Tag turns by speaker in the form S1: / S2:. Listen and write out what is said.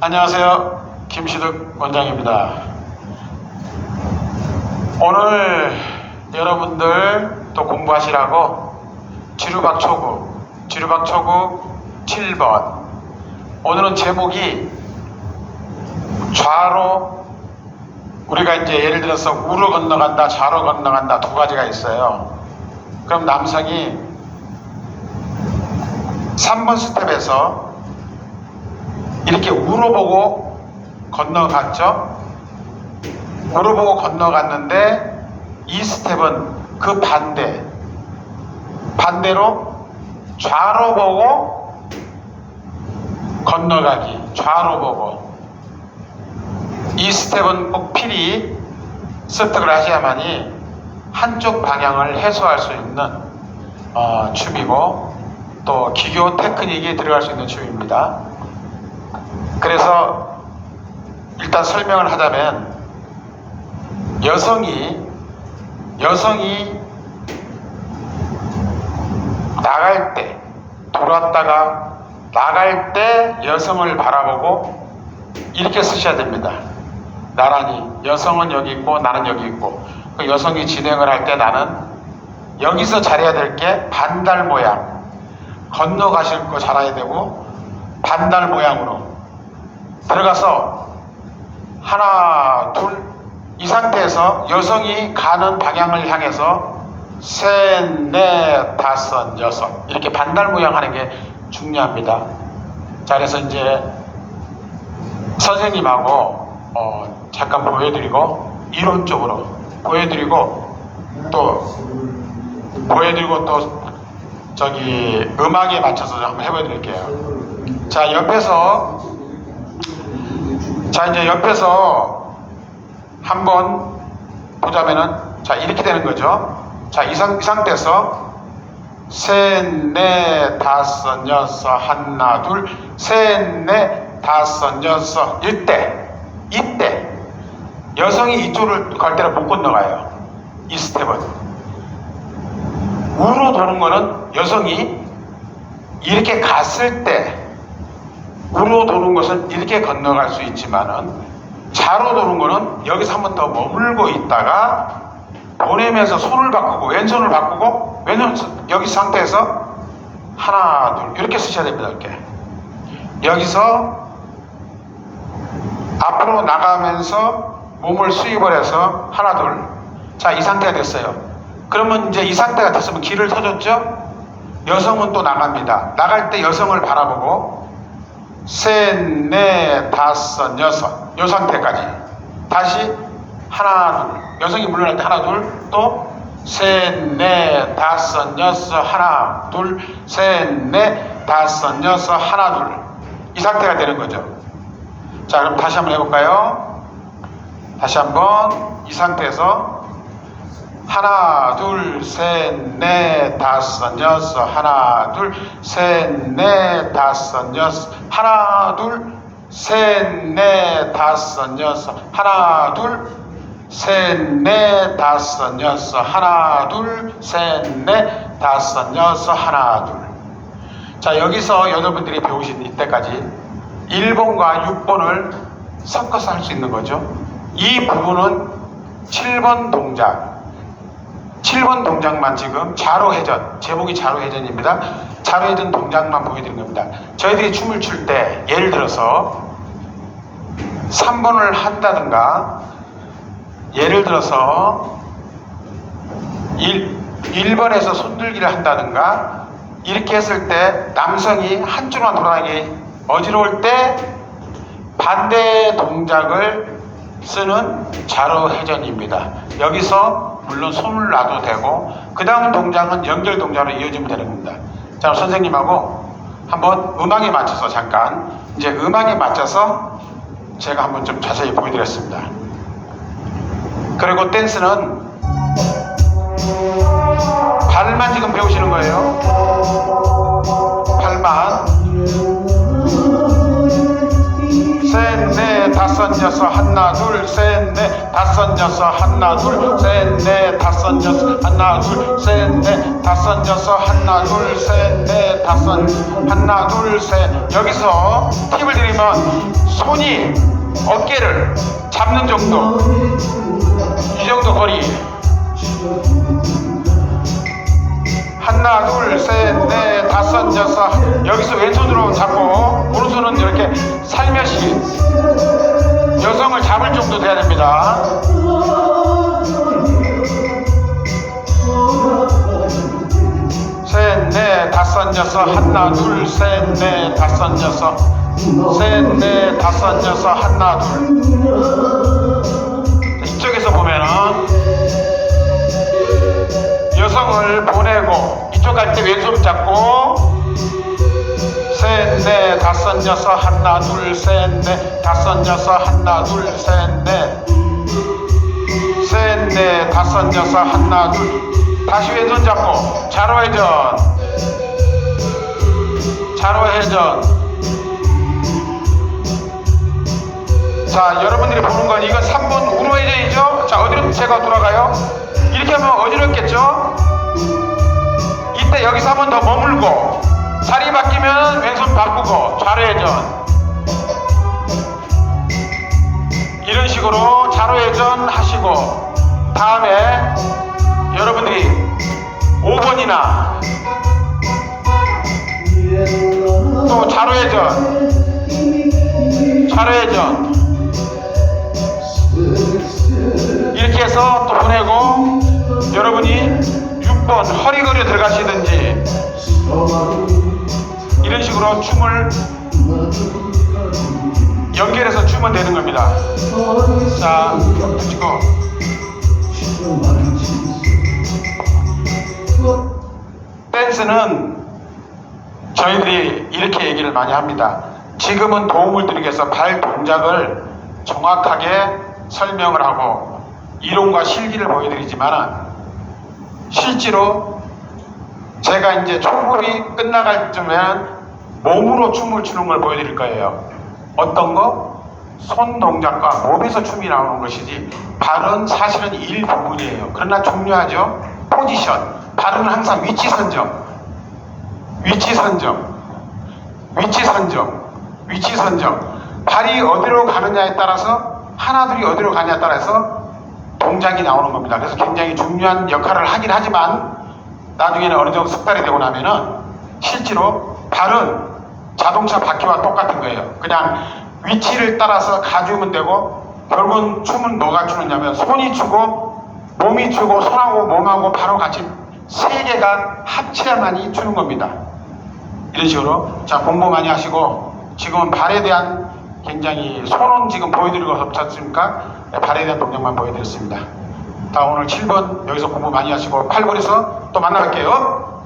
S1: 안녕하세요. 김시득 원장입니다. 오늘 여러분들 또 공부하시라고 지루박 초구, 지루박 초구 7번. 오늘은 제목이 좌로 우리가 이제 예를 들어서 우로 건너간다, 좌로 건너간다 두 가지가 있어요. 그럼 남성이 3번 스텝에서 이렇게 우로 보고 건너갔죠? 우로 보고 건너갔는데 이 스텝은 그 반대 반대로 좌로 보고 건너가기 좌로 보고 이 스텝은 꼭 필히 습득을 하셔야만이 한쪽 방향을 해소할 수 있는 어, 춤이고 또 기교 테크닉이 들어갈 수 있는 춤입니다. 그래서 일단 설명을 하자면 여성이 여성이 나갈 때 돌았다가 나갈 때 여성을 바라보고 이렇게 쓰셔야 됩니다. 나란히. 여성은 여기 있고 나는 여기 있고. 그 여성이 진행을 할 때 나는 여기서 잘해야 될 게 반달 모양. 건너가실 거 잘해야 되고 반달 모양으로 들어가서 하나 둘 이 상태에서 여성이 가는 방향을 향해서 셋, 넷, 다섯, 여섯 이렇게 반달 모양 하는 게 중요합니다. 자 그래서 이제 선생님하고 어, 잠깐 보여드리고 이론적으로 보여드리고 또 보여드리고 또 저기 음악에 맞춰서 한번 해보여드릴게요. 자 옆에서 자 이제 옆에서 한번 보자면은 자 이렇게 되는 거죠. 자 이 상태에서 셋, 넷, 다섯, 여섯, 하나, 둘, 셋, 넷, 다섯, 여섯, 이때 이때 여성이 이쪽을 갈 때는 못 건너가요. 이 스텝은 우로 도는 거는 여성이 이렇게 갔을 때 우로 도는 것은 이렇게 건너갈 수 있지만은 좌로 도는 거는 여기서 한 번 더 머물고 있다가 보내면서 손을 바꾸고 왼손을 바꾸고 왼손 여기 상태에서 하나 둘 이렇게 쓰셔야 됩니다 이렇게. 여기서 앞으로 나가면서 몸을 수입을 해서 하나 둘 자 이 상태가 됐어요. 그러면 이제 이 상태가 됐으면 길을 터줬죠? 여성은 또 나갑니다. 나갈 때 여성을 바라보고 셋, 넷, 다섯, 여섯. 요 상태까지. 다시 하나 둘. 여성이 물러날 때 하나 둘. 또 셋, 넷, 다섯, 여섯. 하나 둘. 셋, 넷, 다섯, 여섯. 하나 둘. 이 상태가 되는 거죠. 자 그럼 다시 한번 해볼까요? 다시 한번 이 상태에서 하나 둘 셋 넷 다섯 여섯 하나 둘 셋 넷 다섯 여섯 하나 둘 셋 넷 다섯 여섯 하나 둘 셋넷 다섯 여섯 하나 둘 셋 넷 다섯 여섯 하나 둘 자 여기서 여러분들이 배우신 이때까지 1번과 6번을 섞어서 할 수 있는 거죠. 이 부분은 7번 동작 7번 동작만 지금 자로회전, 제목이 자로회전입니다. 자로회전 동작만 보여드린 겁니다. 저희들이 춤을 출 때 예를 들어서 3번을 한다든가 예를 들어서 1, 1번에서 손들기를 한다든가 이렇게 했을 때 남성이 한쪽만 돌아가기 어지러울 때 반대 동작을 쓰는 자로회전입니다. 여기서 물론 손을 놔도 되고 그 다음 동작은 연결 동작으로 이어지면 되는 겁니다. 자 선생님하고 한번 음악에 맞춰서 잠깐 이제 음악에 맞춰서 제가 한번 좀 자세히 보여드렸습니다. 그리고 댄스는 발만 지금 배우시는 거예요. 다섯, 여섯, 하나, 둘, 셋, 넷, 다섯, 여섯, 하나, 둘, 셋, 넷, 다섯, 여섯, 하나, 둘, 셋, 넷, 다섯, 여섯, 하나, 둘, 셋, 넷, 다섯, 하나, 둘, 셋. 여기서 팁을 드리면 손이 어깨를 잡는 정도. 이 정도 거리. 하나 둘셋넷. 다섯 여섯. 여기서 왼손으로 잡고 오른손은 이렇게 살며시 여성을 잡을 정도 돼야 됩니다. 셋 넷 다섯 여섯 하나 둘 셋 넷 다섯 여섯. 셋 넷 다섯 여섯 하나 둘. 자, 이쪽에서 보면은 여성을 보내고 이쪽 갈 때 왼손 잡고 셋넷. 다섯 여섯 하나 둘 셋넷. 다섯 여섯 하나 둘 셋넷. 셋넷. 다섯 여섯 하나 둘. 다시 왼손 잡고. 자로회전. 자로회전. 자 여러분들이 보는 건 이건 3번 우로 회전이죠? 자 어디로 제가 돌아가요? 이렇게 하면 어지럽겠죠? 이때 여기서 한 번 더 머물고 자리 바뀌면 왼손 바꾸고 좌회전. 이런 식으로 자로회전 하시고 다음에 여러분들이 5번이나 또 자로회전 자로회전. 이렇게 해서 또 보내고 여러분이 6번 허리거리 들어가시든지 이런 식으로 춤을 연결해서 추면 되는 겁니다. 자 붙이고. 댄스는 저희들이 이렇게 얘기를 많이 합니다. 지금은 도움을 드리기 위해서 발 동작을 정확하게 설명을 하고 이론과 실기를 보여드리지만 실제로 제가 이제 초급이 끝나갈 쯤엔 몸으로 춤을 추는 걸 보여드릴 거예요. 어떤 거? 손 동작과 몸에서 춤이 나오는 것이지 발은 사실은 일부분이에요. 그러나 중요하죠. 포지션. 발은 항상 위치 선정. 위치 선정. 위치 선정. 위치 선정. 발이 어디로 가느냐에 따라서 하나둘이 어디로 가냐에 따라서 동작이 나오는 겁니다. 그래서 굉장히 중요한 역할을 하긴 하지만 나중에는 어느 정도 습관이 되고 나면은 실제로 발은 자동차 바퀴와 똑같은 거예요. 그냥 위치를 따라서 가주면 되고 결국은 춤은 뭐가 추느냐면 손이 추고 몸이 추고 손하고 몸하고 발하고 같이 세 개가 합쳐야만이 추는 겁니다. 이런 식으로 자 공부 많이 하시고 지금은 발에 대한 굉장히 손은 지금 보여드리고 없지 않습니까? 네, 발에 대한 동작만 보여드렸습니다. 다 오늘 7번 여기서 공부 많이 하시고 8번에서 또 만나뵐게요.